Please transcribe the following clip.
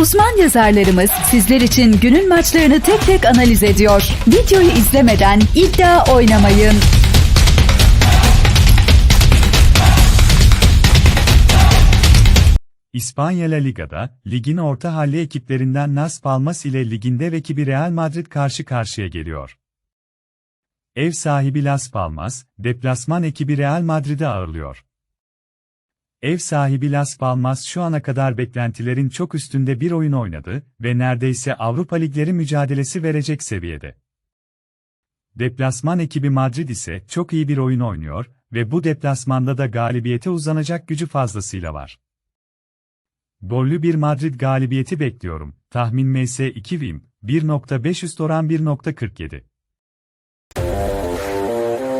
Uzman yazarlarımız sizler için günün maçlarını tek tek analiz ediyor. Videoyu izlemeden iddia oynamayın. İspanya La Liga'da, ligin orta halli ekiplerinden Las Palmas ile liginde rakibi Real Madrid karşı karşıya geliyor. Ev sahibi Las Palmas, deplasman ekibi Real Madrid'i ağırlıyor. Ev sahibi Las Palmas şu ana kadar beklentilerin çok üstünde bir oyun oynadı ve neredeyse Avrupa Ligleri mücadelesi verecek seviyede. Deplasman ekibi Madrid ise çok iyi bir oyun oynuyor ve bu deplasmanda da galibiyete uzanacak gücü fazlasıyla var. Gollü bir Madrid galibiyeti bekliyorum. Tahmin MS 2 Wim, 1.5 üst oran 1.47.